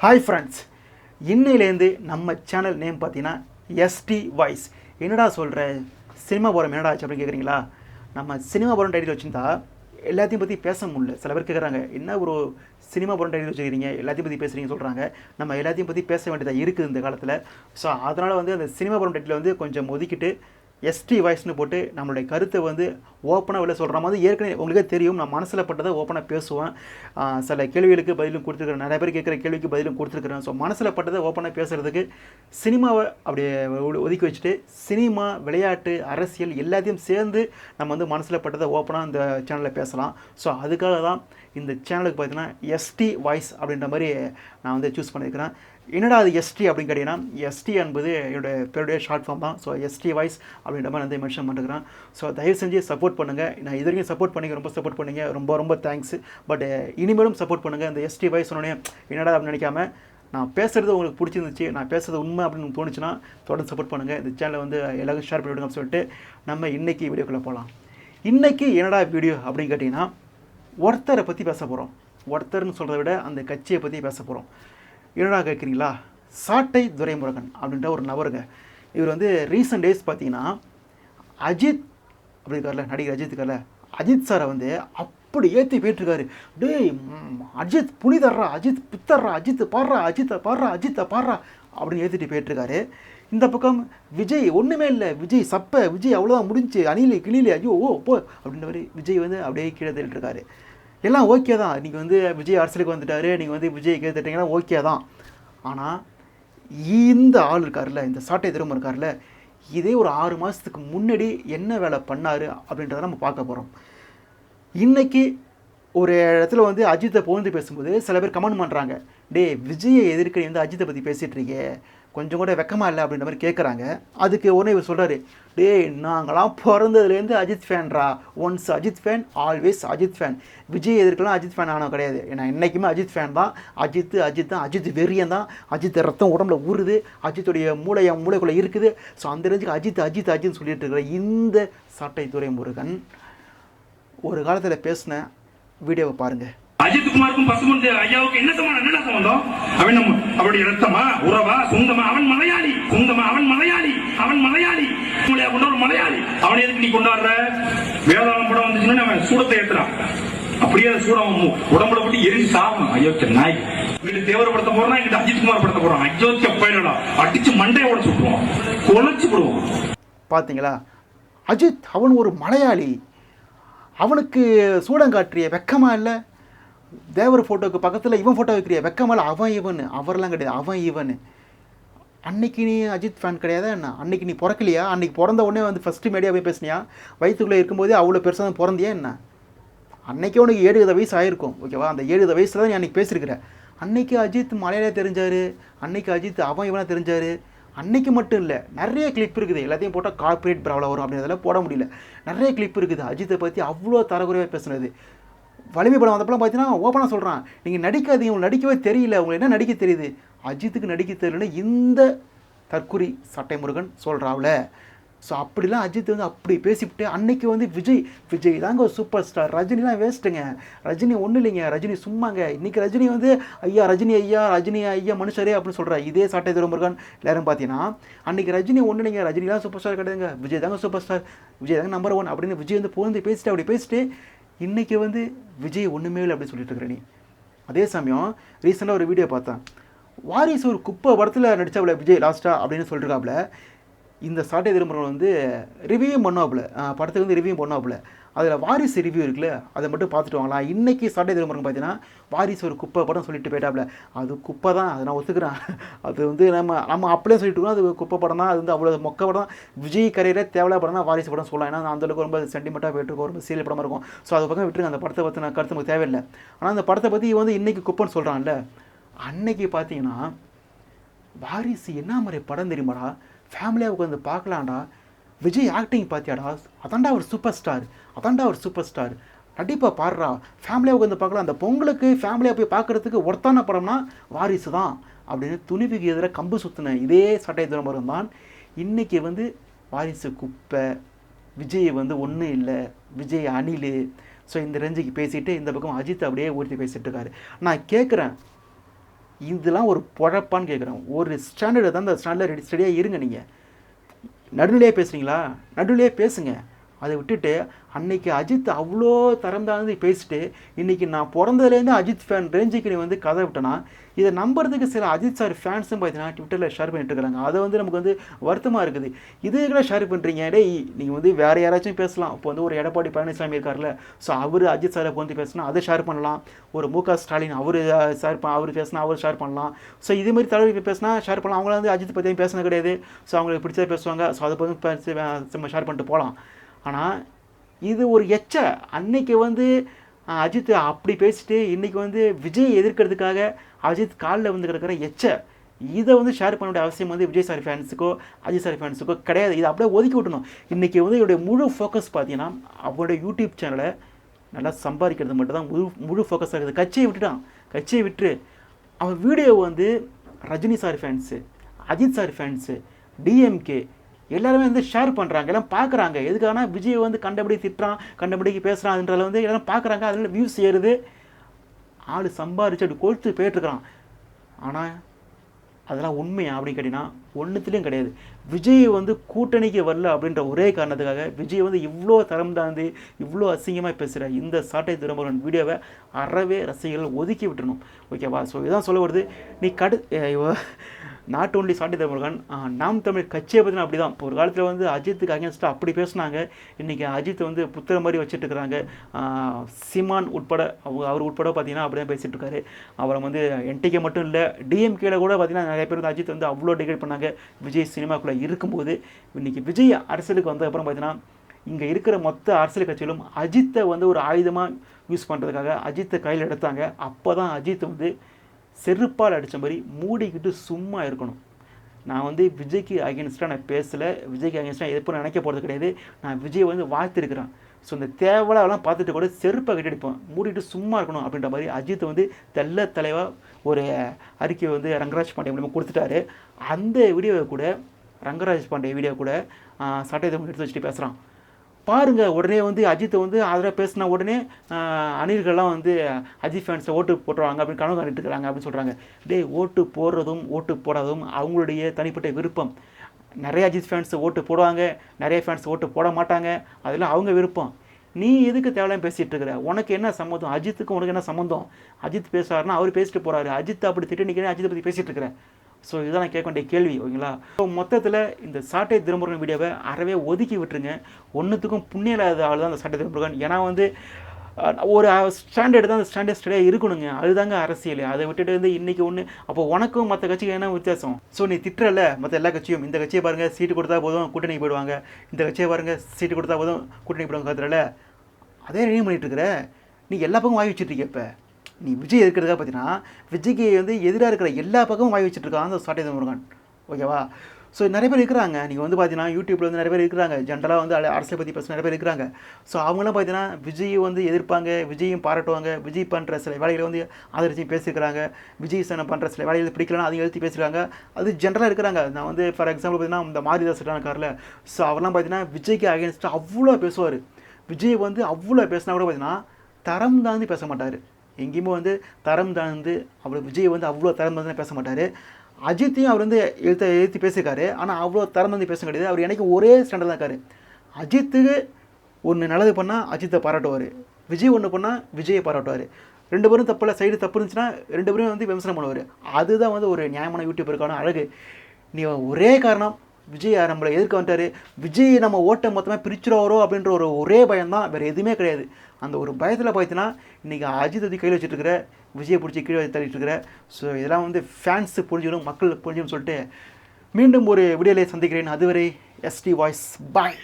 Hi friends இன்னையிலேருந்து நம்ம channel name பார்த்தீங்கன்னா எஸ்டி வாய்ஸ் என்னடா சொல்கிற சினிமா போகிறோம் என்னடா ஆச்சு அப்படின்னு கேட்குறீங்களா நம்ம சினிமா போகிற டைட்டில் வச்சுருந்தா எல்லாத்தையும் பற்றி பேச முடியல. சில பேர் கேட்குறாங்க என்ன ஒரு சினிமா போகிறோம் டைட்டில் வச்சுக்கிறீங்க எல்லாத்தையும் பற்றி பேசுகிறீங்க சொல்கிறாங்க நம்ம எல்லாத்தையும் பற்றி பேச வேண்டியதாக இருக்குது இந்த காலத்தில். ஸோ அதனால் வந்து அந்த சினிமா போகிற டைட்டில் வந்து கொஞ்சம் ஒதுக்கிட்டு எஸ்டி வாய்ஸ்னு போட்டு நம்மளுடைய கருத்தை வந்து ஓப்பனாக வெளில சொல்கிற மாதிரி ஏற்கனவே உங்களுக்கே தெரியும். நான் மனசில் பட்டதை ஓப்பனாக பேசுவேன். சில கேள்விகளுக்கு பதிலும் கொடுத்துருக்குறேன். நிறைய பேர் கேட்குற கேள்விக்கு பதிலும் கொடுத்துருக்குறேன். ஸோ மனசில் பட்டதை ஓப்பனாக பேசுகிறதுக்கு சினிமாவை அப்படியே ஒதுக்கி வச்சுட்டு சினிமா விளையாட்டு அரசியல் எல்லாத்தையும் சேர்ந்து நம்ம வந்து மனசில் பட்டதை ஓப்பனாக இந்த சேனலில் பேசலாம். ஸோ அதுக்காக தான் இந்த சேனலுக்கு பார்த்தீங்கன்னா எஸ்டி வாய்ஸ் அப்படின்ற மாதிரி நான் வந்து சூஸ் பண்ணியிருக்கிறேன். என்னடா அது எஸ்டி அப்படின்னு கேட்டிங்கன்னா எஸ்டி என்பது என்னோட பேருடைய ஷார்ட் ஃபார்ம் தான். ஸோ எஸ்டி வாய்ஸ் அப்படின்ற மாதிரி வந்து மென்ஷன் பண்ணுறேன் ஸோ தயவு செஞ்சு சப்போர்ட் பண்ணுங்கள் நான் இது வரைக்கும் சப்போர்ட் பண்ணி ரொம்ப சப்போர்ட் பண்ணீங்க. ரொம்ப ரொம்ப தேங்க்ஸ் பட் இனிமேலும் சப்போர்ட் பண்ணுங்கள் இந்த எஸ்டி வாய்ஸ் சொன்னோடனே என்னடா அப்படின்னு நினைக்காம நான் பேசுகிறது உங்களுக்கு பிடிச்சிருந்துச்சு நான் பேசுறது உண்மை அப்படின்னு தோணுச்சுன்னா தொடர்ந்து சப்போர்ட் பண்ணுங்கள் இந்த சேனலை வந்து எல்லாருக்கும் ஷேர் பண்ணிவிடுங்க அப்படின்னு சொல்லிட்டு நம்ம இன்றைக்கி வீடியோக்குள்ளே போகலாம் இன்றைக்கி என்னடா வீடியோ அப்படின்னு கேட்டிங்கன்னா ஒருத்தரை பற்றி பேச போகிறோம் ஒருத்தர்னு சொல்கிறத விட அந்த கட்சியை பற்றி பேச போகிறோம் என்னடா கேட்குறீங்களா? சாட்டை துரைமுருகன் அப்படின்ற ஒரு நபருங்க. இவர் வந்து ரீசெண்ட் டேஸ் பார்த்தீங்கன்னா அஜித் அப்படி இருக்கார்ல நடிகர் அஜித் இருக்கார்ல அஜித் சாரை வந்து அப்படி ஏற்றி போயிட்டுருக்காரு. டேய் அஜித் புனிதர்றா அஜித் பித்தர்றா அஜித் பாடுறா அஜித்தை பாடுறா அஜித்தை பாடுறா அப்படின்னு ஏற்றிட்டு போயிட்டுருக்காரு. இந்த பக்கம் விஜய் ஒன்றுமே இல்லை. விஜய் சப்ப விஜய் அவ்வளோதான் முடிஞ்சு அணிலி கிளிலி ஐயோ ஓ போ அப்படின்ற மாதிரி விஜய் வந்து அப்படியே கீழே தள்ளிட்டுருக்காரு. எல்லாம் ஓகே தான். நீங்கள் வந்து விஜய் அரசியலுக்கு வந்துட்டாரு நீங்கள் வந்து விஜய் கேட்டுட்டீங்கன்னா ஓகே தான். ஆனால் இந்த ஆள் இருக்கார்ல இந்த சாட்டை திரும்ப இருக்கார்ல இதே ஒரு ஆறு மாதத்துக்கு முன்னாடி என்ன வேலை பண்ணார் அப்படின்றத நம்ம பார்க்க போகிறோம் இன்றைக்கி ஒரு இடத்துல வந்து அஜித்தை புகழ்ந்து பேசும்போது சில பேர் கமெண்ட் பண்ணுறாங்க டேய் விஜயை எதிர்க்க வந்து அஜித்தை பற்றி பேசிகிட்ருக்கே கொஞ்சம் கூட வெக்கமா இல்லை அப்படின்ற மாதிரி கேட்குறாங்க அதுக்கு உடனே இவர் சொல்கிறாரு டேய் நாங்களாம் பிறந்ததுலேருந்து Ajith ஃபேன்ரா. Once Ajith fan always Ajith fan. Vijay எதிர்க்கலாம் Ajith fan ஆனவன் கிடையாது. ஏன்னா என்றைக்குமே அஜித் ஃபேன் தான். அஜித் அஜித் தான். அஜித் வெறியன் தான். அஜித் ரத்தம் உடம்புல ஊறுது. அஜித்துடைய மூளை என் மூளைக்குள்ளே இருக்குது. ஸோ அந்த ரேஞ்சுக்கு அஜித் அஜித் அஜித்னு சொல்லிட்டு இருக்கிற இந்த சாட்டை துறை முருகன் ஒரு காலத்தில் பேசின வீடியோவை பாருங்கள் அஜித் குமாருக்கும் பசுமந்த் ஐயாவுக்கு என்ன சம்பந்தம்? என்ன சம்பந்தம்? அவன் நம்ம அவருடைய ரத்தமா உறவா? சொந்தமா அவன் மலையாளி. சொந்தமா அவன் மலையாளி. அவன் மலையாளி. உங்களையா கொண்ட ஒரு மலையாளி. அவனை எதுக்கு நீ கொண்டாடுற? வேதாளம் படம் வந்துச்சுன்னா அவன் சூடத்தை ஏத்துறான். அப்படியே சூடம் அவன் உடம்புல போட்டு எரிஞ்சு சாகணும். அயோக்கிய நாய். வீட்டு தேவர படத்த போறான் எங்கிட்ட அஜித் குமார் படத்த போறான் அயோக்கிய பயிரடா அடிச்சு மண்டையை உடச்சு விட்டுருவோம் கொலைச்சு விடுவோம் பார்த்தீங்களா அஜித் அவன் ஒரு மலையாளி. அவனுக்கு சூடம் காட்டுறிய வெக்கமா இல்லை? தேவர் ஃபோட்டோவுக்கு பக்கத்தில் இவன் ஃபோட்டோ வைக்கிறிய? வெக்கமா அவன் இவன். அவர்லாம் கிடையாது. அவன் இவன். அன்னைக்கு நீ அஜித் ஃபேன் கிடையாது என்ன? அன்னைக்கு நீ பிறக்கலையா? அன்னைக்கு பிறந்த உடனே வந்து ஃபஸ்ட்டு மீடியா போய் பேசினியா? வயிற்றுக்குள்ளே இருக்கும்போதே அவ்வளோ பெருசாக தான் பிறந்தியா என்ன? அன்னைக்கே உனக்கு ஏழு வயசு ஆயிருக்கும். ஓகேவா அந்த ஏழு வயசில் தான் நீ அன்றைக்கி பேசியிருக்கிற அன்னைக்கு அஜித் மலையாளியா தெரிஞ்சார். அன்னைக்கு அஜித் அவன் இவனாக தெரிஞ்சார். அன்னைக்கு மட்டும் இல்லை நிறைய கிளிப் இருக்குது. எல்லாத்தையும் போட்டால் கார்ப்பரேட் ப்ராப்ளம் வரும். அப்படின்றதெல்லாம் போட முடியல. நிறைய கிளிப் இருக்குது. அஜித்தை பற்றி அவ்வளோ தரக்குறைவாக பேசுனது. வலிமை படம் வந்தப்பெல்லாம் பார்த்தீங்கன்னா ஓப்பனாக சொல்கிறான் நீங்கள் நடிக்காதீங்க உங்களுக்கு நடிக்கவே தெரியல. உங்களுக்கு என்ன நடிக்க தெரியுது? அஜித்துக்கு நடிக்க தெரியலன்னு இந்த தற்குறி சட்டை முருகன் சொல்கிறாவுல ஸோ அப்படிலாம் அஜித் வந்து அப்படி பேசிவிட்டு அன்னைக்கு வந்து விஜய் விஜய் தாங்க ஒரு சூப்பர் ஸ்டார் ரஜினிலாம் வேஸ்ட்டுங்க ரஜினி ஒன்றும் இல்லைங்க. ரஜினி சும்மாங்க. இன்றைக்கி ரஜினி வந்து ஐயா ரஜினி ஐயா ரஜினி ஐயா மனுஷரே அப்படின்னு சொல்கிறார் இதே சாட்டை திருமுருகன் எல்லாரும் பார்த்தீங்கன்னா அன்றைக்கி ரஜினி ஒன்றும் இல்லைங்க. ரஜினிலாம் சூப்பர் ஸ்டார் கிடையாதுங்க. விஜய் தாங்க சூப்பர் ஸ்டார் விஜய் தாங்க நம்பர் ஒன் அப்படின்னு விஜய் வந்து புகழ்ந்து பேசிட்டு அப்படி பேசிட்டு இன்னைக்கு வந்து விஜய் ஒன்றுமே இல்லை அப்படின்னு சொல்லிட்டு இருக்கிற நீ. அதே சமயம் ரீசெண்டாக ஒரு வீடியோ பார்த்தேன். வாரிசு ஒரு குப்பை படத்தில் நடிச்சாப்புல விஜய் லாஸ்ட்டாக அப்படின்னு சொல்லிருக்காப்புல இந்த சாட்டை திரும்புகிறவங்க வந்து ரிவ்யூ பண்ணாப்புல படத்துக்கு வந்து ரிவ்யூ பண்ணாப்புல அதில் வாரிசு ரிவ்யூ இருக்குல்ல அதை மட்டும் பார்த்துட்டு வாங்கலாம் இன்றைக்கி சாட்டை திருமுருகன் பார்த்தீங்கன்னா வாரிசு ஒரு குப்பை படம் சொல்லிட்டு போயிட்டாப்புல அது குப்பை தான் அதை நான் ஒத்துக்கிறேன். அது வந்து நம்ம நம்ம அப்படியே சொல்லிட்டு இருக்கோம். அது குப்பை படம் தான் அது வந்து அவ்வளோ மொக்க படம் தான். விஜய் கரையில் தேவையில்லா படம் தான் வாரிசு படம் சொல்லலாம். ஏன்னா அந்த அளவுக்கு ரொம்ப சென்டிமெண்ட்டாக போயிட்டு இருக்கும். ரொம்ப சீரியல் படமாக இருக்கும். ஸோ அது பக்கம் விட்டுருங்க. அந்த படத்தை பற்றி நான் கருத்து நமக்கு தேவையில்லை. ஆனால் அந்த படத்தை பற்றி வந்து இன்றைக்கி குப்பைன்னு சொல்கிறான்ல அன்னைக்கு பார்த்தீங்கன்னா வாரிசு என்ன மாதிரி படம் தெரியுமாடா? ஃபேமிலியாக உட்காந்து பார்க்கலாம்டா. விஜய் ஆக்டிங் பார்த்தியாடா? அதான்டா ஒரு சூப்பர் ஸ்டார் அதான்டா ஒரு சூப்பர் ஸ்டார் கண்டிப்பாக பாடுறா. ஃபேமிலியாக உட்காந்து பார்க்கலாம் அந்த பொங்கலுக்கு ஃபேமிலியாக போய் பார்க்குறதுக்கு ஒருத்தான படம்னா வாரிசு தான் அப்படின்னு துணிவுக்கு எதிராக கம்பு சுற்றின இதே சட்டை துரம்பரம் தான் இன்றைக்கி வந்து வாரிசு குப்பை விஜய் வந்து ஒன்றும் இல்லை. விஜய் அணில். ஸோ இந்த ரஞ்சிக்கு பேசிட்டு இந்த பக்கம் அஜித் அப்படியே ஊற்றி பேசிட்டு இருக்காரு. நான் கேட்குறேன் இதெல்லாம் ஒரு பொழப்பான்னு கேட்குறேன் ஒரு ஸ்டாண்டர்டு தான் அந்த ஸ்டாண்டர்டில் ரெடி ஸ்டடியாக இருங்க நீங்கள் நடுநிலையே பேசுகிறீங்களா நடுநிலையே பேசுங்கள் அதை விட்டுட்டு அன்னைக்கு அஜித் அவ்வளோ தரம் தாழ்ந்து பேசிட்டு இன்றைக்கி நான் பிறந்ததுலேருந்து அஜித் ஃபேன் ரேஞ்சுக்கு நீ வந்து கதை விட்டனா இதை நம்புறதுக்கு சில அஜித் சார் ஃபேன்ஸும் பார்த்தீங்கன்னா ட்விட்டரில் ஷேர் பண்ணிட்டு இருக்கிறாங்க அதை வந்து நமக்கு வந்து வருத்தமாக இருக்குது. இதுகளை ஷேர் பண்ணுறீங்க டேய் நீங்கள் வந்து வேறு யாராச்சும் பேசலாம். இப்போ வந்து ஒரு எடப்பாடி பழனிசாமி இருக்கார்ல ஸோ அவர் அஜித் சாரை வந்து பேசினா அதை ஷேர் பண்ணலாம். ஒரு மு க ஸ்டாலின் அவர் ஷேர் அவர் பேசினா அவர் ஷேர் பண்ணலாம். ஸோ இதே மாதிரி தலைவர் பேசினா ஷேர் பண்ணலாம். அவங்கள வந்து அஜித் பற்றியும் பேசினது கிடையாது. ஸோ அவங்களுக்கு பிடிச்சதை பேசுவாங்க. ஸோ அதை பற்றி நம்ம ஷேர் பண்ணிட்டு போகலாம். ஆனால் இது ஒரு எச்ச. அன்னைக்கு வந்து அஜித் அப்படி பேசிட்டு இன்றைக்கி வந்து விஜய் எதிர்க்கிறதுக்காக அஜித் காலில் வந்து கிடக்கிற எச்ச. இதை வந்து ஷேர் பண்ண வேண்டிய அவசியம் வந்து விஜய் சார் ஃபேன்ஸுக்கோ அஜித் சார் ஃபேன்ஸுக்கோ கிடையாது. இதை அப்படியே ஒதுக்கி விட்டணும் இன்றைக்கி வந்து இவருடைய முழு ஃபோக்கஸ் பார்த்தீங்கன்னா அவருடைய யூடியூப் சேனலை நல்லா சம்பாதிக்கிறது மட்டும் தான் முழு முழு ஃபோக்கஸாக இருக்குது. கட்சியை விட்டுட்டான். கட்சியை விட்டு அவன் வீடியோ வந்து Rajini sir fans Ajith sir fans DMK எல்லாருமே வந்து ஷேர் பண்ணுறாங்க எல்லாம் பார்க்குறாங்க. எதுக்காகனா விஜய் வந்து கண்டபடி திட்டுறான் கண்டபடிக்கு பேசுகிறான்றதுல வந்து எல்லாரும் பார்க்குறாங்க. அதில் வியூஸ் ஏறுது. ஆள் சம்பாரிச்சு அப்படி கொழுத்து போயிட்டுருக்கான் ஆனால் அதெல்லாம் உண்மையா அப்படின்னு கேட்டிங்கன்னா ஒன்றுத்துலேயும் கிடையாது. விஜய் வந்து கூட்டணிக்கு வரல அப்படின்ற ஒரே காரணத்துக்காக விஜய் வந்து இவ்வளோ தரம் தாழ்ந்து இவ்வளோ அசிங்கமாக பேசுகிற இந்த சாட்டை திரும்புகிறன் வீடியோவை அறவே ரசிகர்கள் ஒதுக்கி விட்டுணும் ஓகேவா ஸோ இதான் சொல்ல வருது. நீ கடு நாட் ஒன்லி சாண்டி தமிழகன் நாம் தமிழ் கட்சியை பற்றின அப்படி தான் ஒரு காலத்தில் வந்து அஜித்துக்கு அகேன்ஸ்டாக அப்படி பேசுனாங்க. இன்றைக்கி அஜித் வந்து புத்திர மாதிரி வச்சுட்டு இருக்கிறாங்க. உட்பட அவங்க அவர் உட்பட பார்த்தீங்கன்னா அப்படி தான் பேசிகிட்டு இருக்காரு. அவரை வந்து என்டிகே மட்டும் இல்லை டிஎம்கேல கூட பார்த்தீங்கன்னா நிறைய பேர் வந்து அஜித் வந்து அவ்வளோ டிகிரேட் பண்ணாங்க. விஜய் சினிமாக்குள்ளே இருக்கும்போது இன்றைக்கி விஜய் அரசியலுக்கு வந்த அப்புறம் பார்த்தீங்கன்னா இங்கே இருக்கிற மொத்த அரசியல் கட்சிகளும் அஜித்தை வந்து ஒரு ஆயுதமாக யூஸ் பண்ணுறதுக்காக அஜித்தை கையில் எடுத்தாங்க. அப்போ தான் அஜித் வந்து செருப்பால் அடித்த மாதிரி மூடிக்கிட்டு சும்மா இருக்கணும். நான் வந்து விஜய்க்கு அகேன்ஸ்டாக நான் பேசலை. விஜய்க்கு அகேன்ஸ்டாக எதுவும் நினைக்க போகிறது கிடையாது. நான் விஜய் வந்து வாழ்த்திருக்கிறேன். ஸோ இந்த தேவையெல்லாம் பார்த்துட்டு கூட செருப்பை கட்டிடிப்போம் மூடிட்டு சும்மா இருக்கணும் அப்படின்ற மாதிரி அஜித் வந்து தெல்ல தலைவாக ஒரு அறிக்கை வந்து ரங்கராஜ் பாண்டே மூலியமாக கொடுத்துட்டாரு. அந்த வீடியோவை கூட ரங்கராஜ் பாண்டே வீடியோ கூட சட்டை எடுத்து வச்சுட்டு பேசுகிறான் பாருங்கள் உடனே வந்து அஜித்தை வந்து அதில் பேசின உடனே அணில்கள்லாம் வந்து அஜித் ஃபேன்ஸை ஓட்டு போட்டுருவாங்க அப்படின்னு கனவு கண்டுட்டு இருக்காங்க அப்படின்னு சொல்கிறாங்க டேய் ஓட்டு போடுறதும் ஓட்டு போடாததும் அவங்களுடைய தனிப்பட்ட விருப்பம். நிறைய அஜித் ஃபேன்ஸ் ஓட்டு போடுவாங்க நிறைய ஃபேன்ஸ் ஓட்டு போட மாட்டாங்க. அதெல்லாம் அவங்க விருப்பம். நீ எதுக்கு தேவையில்லாம பேசிகிட்டு இருக்கிற? உனக்கு என்ன சம்மந்தம்? அஜித்துக்கும் உனக்கு என்ன சம்மந்தம்? அஜித் பேசுகிறாருன்னா அவர் பேசிட்டு போகிறாரு அஜித் அப்படி திட்டு நிற்கிறேன் அஜித் பற்றி பேசிட்டு இருக்கிறேன் ஸோ இதுதான் நான் கேட்க வேண்டிய கேள்வி ஓகேங்களா? ஸோ மொத்தத்தில் இந்த சாட்டை திருமுருகன் வீடியோவை அறவே ஒதுக்கி விட்டுருங்க. ஒன்றுத்துக்கும் புண்ணிய இல்லாத ஆள் தான் அந்த சாட்டை திருமுருகன். ஏன்னா வந்து ஒரு ஸ்டாண்டர்டு தான் அந்த ஸ்டாண்டர்ட் ஸ்டடியாக இருக்கணுங்க. அதுதாங்க அரசியல். அதை விட்டுட்டு வந்து இன்றைக்கி ஒன்று அப்போ உனக்கும் மற்ற கட்சிக்கு என்ன வித்தியாசம்? ஸோ நீ திட்டுறல மற்ற எல்லா கட்சியும். இந்த கட்சியை பாருங்கள் சீட்டு கொடுத்தா போதும் கூட்டணி போயிடுவாங்க. இந்த கட்சியை பாருங்கள் சீட்டு கொடுத்தா போதும் கூட்டணி போயிடுவாங்க கத்துறல அதே ரெடி பண்ணிகிட்ருக்குற நீ எல்லா பக்கமும் வாய் வச்சுட்டு இப்போ. நீ விஜய் இருக்கிறதா பார்த்தீங்கன்னா விஜய்க்கு வந்து எதிராக இருக்கிற எல்லா பக்கமும் வாய் வச்சுட்ருக்கான் அந்த சாட்டை முருகன். ஓகேவா? ஸோ நிறைய பேர் இருக்கிறாங்க. நீங்கள் வந்து பார்த்தீங்கன்னா யூடியூப்பில் வந்து நிறைய பேர் இருக்கிறாங்க. ஜென்ரலாக வந்து அரசை அரசியல் பற்றி பேச நிறைய பேர் இருக்கிறாங்க. ஸோ அவங்களாம் பார்த்தீங்கன்னா விஜய் வந்து எதிர்ப்பாங்க விஜயும் பாராட்டுவாங்க விஜய் பண்ணுற சில வேலைகளை வந்து ஆதரிச்சு பேசியிருக்கிறாங்க விஜய் சனம் பண்ணுற சில வேலைகள் பிடிக்கலன்னா அதையும் எழுதி பேசியிருக்காங்க. அது ஜென்ரலாக இருக்கிறாங்க. நான் வந்து ஃபார் எக்ஸாம்பிள் பார்த்தீங்கன்னா இந்த மாரிதாஸ் காரில். ஸோ அவர்லாம் பார்த்தீங்கன்னா விஜய்க்கு அகேன்ஸ்டாக அவ்வளோ பேசுவார். விஜய் வந்து அவ்வளோ பேசினா கூட பார்த்தீங்கன்னா தரம் தாழ்ந்து பேச மாட்டார். எங்கேயுமே வந்து தரம் தாழ்ந்து அவர் விஜய் வந்து அவ்வளோ தரம் தாழ்ந்து பேச மாட்டார். அஜித்தையும் அவர் வந்து எழுத்த எழுத்து பேசியிருக்காரு. ஆனால் அவ்வளோ தரம் தாழ்ந்து பேச கிடையாது. அவர் எனக்கு ஒரே ஸ்டாண்டர்ட் தான் இருக்காரு. அஜித்துக்கு ஒன்று நல்லது பண்ணால் அஜித்தை பாராட்டுவார். விஜய் ஒன்று பண்ணால் விஜயை பாராட்டுவார். ரெண்டு பேரும் தப்பில் சைடு தப்பு இருந்துச்சுன்னா ரெண்டு பேரும் வந்து விமர்சனம் பண்ணுவார். அதுதான் வந்து ஒரு நியாயமான யூடியூபருக்கான அழகு. நீ ஒரே காரணம் விஜய் நம்மளை எதிர்க்க வந்துட்டாரு. விஜய் நம்ம ஓட்டை மொத்தமாக பிரிச்சுருவாரோ அப்படின்ற ஒரு ஒரே பயம்தான். வேறு எதுவுமே கிடையாது. அந்த ஒரு பயத்தில் பார்த்தீங்கன்னா இன்றைக்கி அஜித் அதி கையில் வச்சுட்டு இருக்கிற விஜயை பிடிச்சி கீழே தள்ளிட்டு இருக்கிற ஸோ இதெல்லாம் வந்து ஃபேன்ஸு புரிஞ்சிடும் மக்கள் புரிஞ்சிடும் சொல்லிட்டு மீண்டும் ஒரு விடியலை சந்திக்கிறேன். அதுவரை எஸ்டி வாய்ஸ் பாய்